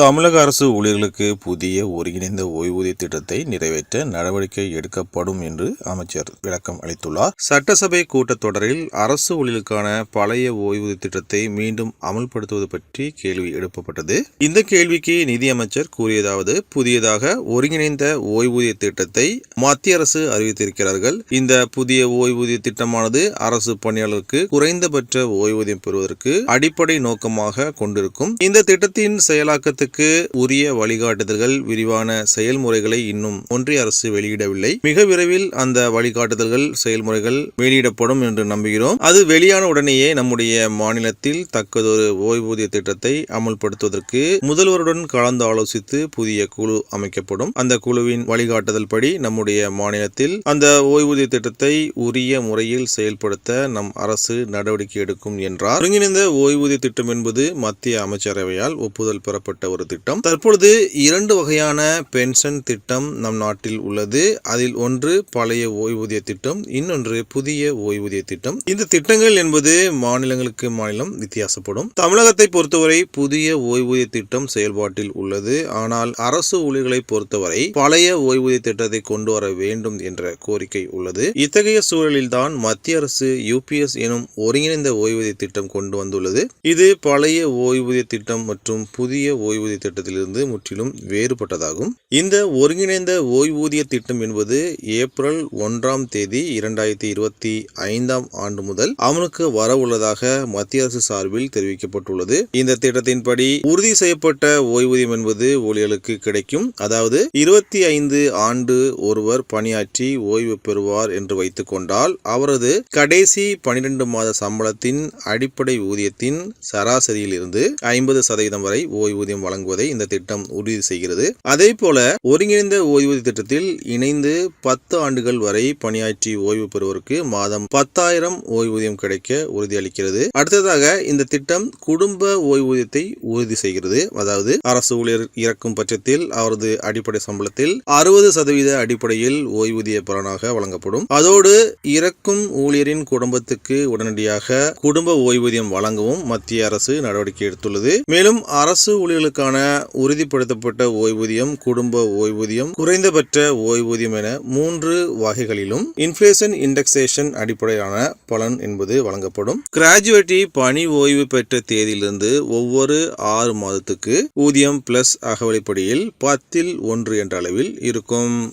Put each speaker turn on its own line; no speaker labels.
தமிழக அரசு ஊழியர்களுக்கு புதிய ஒருங்கிணைந்த ஓய்வூதிய திட்டத்தை நிறைவேற்ற நடவடிக்கை எடுக்கப்படும் என்று அமைச்சர் விளக்கம் அளித்துள்ளார். சட்டசபை கூட்டத்தொடரில் அரசு ஊழியர்களுக்கான பழைய ஓய்வூதிய திட்டத்தை மீண்டும் அமல்படுத்துவது பற்றி கேள்வி எழுப்பப்பட்டது. இந்த கேள்விக்கு நிதியமைச்சர் கூறியதாவது புதியதாக ஒருங்கிணைந்த ஓய்வூதிய திட்டத்தை மத்திய அரசு அறிவித்திருக்கிறார்கள். இந்த புதிய ஓய்வூதிய திட்டமானது அரசு பணியாளருக்கு குறைந்தபட்ச ஓய்வூதியம் பெறுவதற்கு அடிப்படை நோக்கமாக கொண்டிருக்கும். இந்த திட்டத்தின் செயலாக்கத்துக்கு உரிய வழிகாட்டுதல்கள் விரிவான செயல்முறைகளை இன்னும் ஒன்றிய அரசு வெளியிடவில்லை. மிக விரைவில் அந்த வழிகாட்டுதல்கள் செயல்முறைகள் வெளியிடப்படும் என்று நம்புகிறோம். அது வெளியான உடனேயே நம்முடைய மாநிலத்தில் தக்கதொரு ஓய்வூதிய திட்டத்தை அமல்படுத்துவதற்கு முதல்வருடன் கலந்து ஆலோசித்து புதிய குழு அமைக்கப்படும். அந்த குழுவின் வழிகாட்டுதல் படி நம்முடைய மாநிலத்தில் அந்த ஓய்வூதிய திட்டத்தை உரிய முறையில் செயல்படுத்த நம் அரசு நடவடிக்கை எடுக்கும் என்றார். ஒருங்கிணைந்த ஓய்வூதிய திட்டம் என்பது மத்திய அமைச்சரவையால் ஒப்புதல் பெறப்பட்ட ஒரு திட்டம். தற்பொழுது இரண்டு வகையான பென்ஷன் திட்டம் நம் நாட்டில் உள்ளது. அதில் ஒன்று பழைய ஓய்வூதிய திட்டம் இன்னொன்று புதிய ஓய்வூதிய திட்டம். இந்த திட்டங்கள் என்பது மாநிலங்களுக்கு மாநிலம் வித்தியாசப்படும். தமிழகத்தை பொறுத்தவரை புதிய ஓய்வூதிய திட்டம் செயல்பாட்டில் உள்ளது. ஆனால் அரசு ஊழியர்களை பொறுத்தவரை பழைய ஓய்வூதிய திட்டத்தை கொண்டு வர வேண்டும் என்ற கோரிக்கை உள்ளது. இத்தகைய சூழலில்தான் மத்திய அரசு யூபிஎஸ் எனும் ஒருங்கிணைந்த ஓய்வூதிய திட்டம் கொண்டு வந்துள்ளது. இது பழைய ஓய்வூதிய திட்டம் மற்றும் புதிய ஓய்வு ஓய்வூதிய திட்டத்திலிருந்து முற்றிலும் வேறுபட்டதாகும். இந்த ஒருங்கிணைந்த ஓய்வூதிய திட்டம் என்பது ஏப்ரல் ஒன்றாம் தேதி இரண்டாயிரத்தி இருபத்தி ஐந்தாம் ஆண்டு முதல் அமலுக்கு வர உள்ளதாக மத்திய அரசு சார்பில் தெரிவிக்கப்பட்டுள்ளது. இந்த திட்டத்தின்படி உறுதி செய்யப்பட்ட ஓய்வூதியம் என்பது ஊழியர்களுக்கு கிடைக்கும். அதாவது இருபத்தி ஐந்து ஆண்டு ஒருவர் பணியாற்றி ஓய்வு பெறுவார் என்று வைத்துக் கொண்டால் அவரது கடைசி பனிரெண்டு மாத சம்பளத்தின் அடிப்படை ஊதியத்தின் சராசரியில் இருந்து ஐம்பது சதவீதம் வரை ஓய்வூதியம் வழங்குவதை இந்த திட்டம் உறுதி செய்கிறது. அதே போல ஒருங்கிணைந்த ஓய்வூதிய திட்டத்தில் இணைந்து பத்து ஆண்டுகள் வரை பணியாற்றி ஓய்வு பெறுவோருக்கு மாதம் பத்தாயிரம் ஓய்வூதியம் கிடைக்க உறுதியளிக்கிறது. அடுத்ததாக இந்த திட்டம் குடும்ப ஓய்வூதியத்தை உறுதி செய்கிறது. அதாவது அரசு ஊழியர் இறக்கும் பட்சத்தில் அவரது அடிப்படை சம்பளத்தில் அறுபது சதவீத அடிப்படையில் ஓய்வூதிய பலனாக வழங்கப்படும். அதோடு இறக்கும் ஊழியரின் குடும்பத்துக்கு உடனடியாக குடும்ப ஓய்வூதியம் வழங்கவும் மத்திய அரசு நடவடிக்கை எடுத்துள்ளது. மேலும் அரசு ஊழியர்களுக்கான உறுதிப்படுத்தப்பட்ட ஓய்வூதியம் குடும்ப ஓய்வூதியம் குறைந்தபட்ச ஓய்வூதியம் என மூன்று வகைகளிலும் இன்ஃபிளேஷன் இண்டெக்ஸேஷன் அடிப்படையிலான பலன் என்பது வழங்கப்படும். கிராஜுவேட்டி பணி ஓய்வு பெற்ற தேதியிலிருந்து ஒவ்வொரு ஆறு மாதத்துக்கு ஊதியம் பிளஸ் அகவலைப்படியில் பத்தில் ஒன்று என்ற அளவில் இருக்கும்.